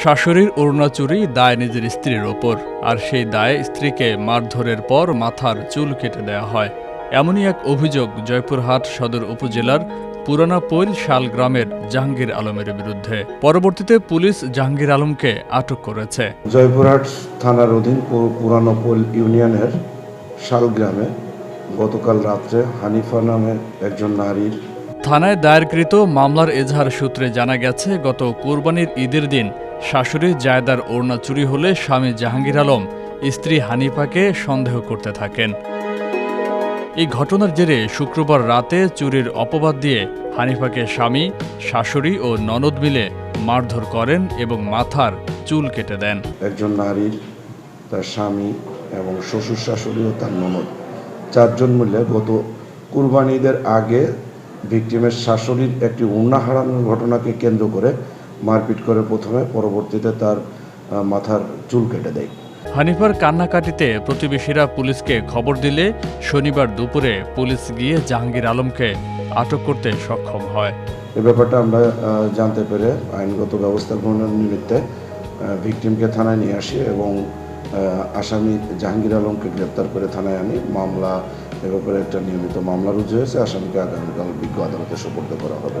শাশুড়ির ওড়না চুরি দায় নিজের স্ত্রীর ওপর আর সেই দায়ে স্ত্রীকে মারধরের পর মাথার চুল কেটে দেওয়া হয়। এমনই এক অভিযোগ জয়পুরহাট সদর উপজেলার পুরানা পৈল শাল গ্রামের জাহাঙ্গীর আলমের বিরুদ্ধে। পরবর্তীতে পুলিশ জাহাঙ্গীর আলমকে আটক করেছে। জয়পুরহাট থানার অধীন পুরানো পোল ইউনিয়নের শালগ্রামে গতকাল রাত্রে হানিফা নামে একজন নারীর থানায় দায়েরকৃত মামলার এজাহার সূত্রে জানা গেছে গত কোরবানির ঈদের দিন শাশুড়ি জায়দার ওড়না চুরি হলে স্বামী জাহাঙ্গীর আলম স্ত্রী হানিফাকে সন্দেহ করতে থাকেন। এই ঘটনার জেরে শুক্রবার রাতে চুরির অপবাদ দিয়ে হানিফাকে স্বামী, শাশুড়ি ও ননদ মিলে মারধর করেন এবং মাথার চুল কেটে দেন। একজন নারীর তার স্বামী এবং শ্বশুর শাশুড়ি ও তার ননদ। চারজন মিলে গত কুরবানি ঈদের আগে ভিকটিমের শাশুড়ির একটি উন্না হারানোর ঘটনাকে কেন্দ্র করে মারপিট করে প্রথমে পরবর্তীতে তার মাথার চুল কেটে দেয়। হানিফার কান্নাকাটিতে প্রতিবেশীরা পুলিশকে খবর দিলে শনিবার দুপুরে পুলিশ গিয়ে জাহাঙ্গীর আলমকে আটক করতে সক্ষম হয়। এ ব্যাপারটা আমরা জানতে পেরে আইনগত ব্যবস্থা গ্রহণের নিমিত্তে ভিকটিমকে থানায় নিয়ে আসি এবং আসামি জাহাঙ্গীর আলমকে গ্রেপ্তার করে থানায় আনি। মামলা এ ব্যাপারে একটা নিয়মিত মামলা রুজু হয়েছে। আসামিকে আগামীকাল বিজ্ঞ আদালতে সোপর্দ করা হবে।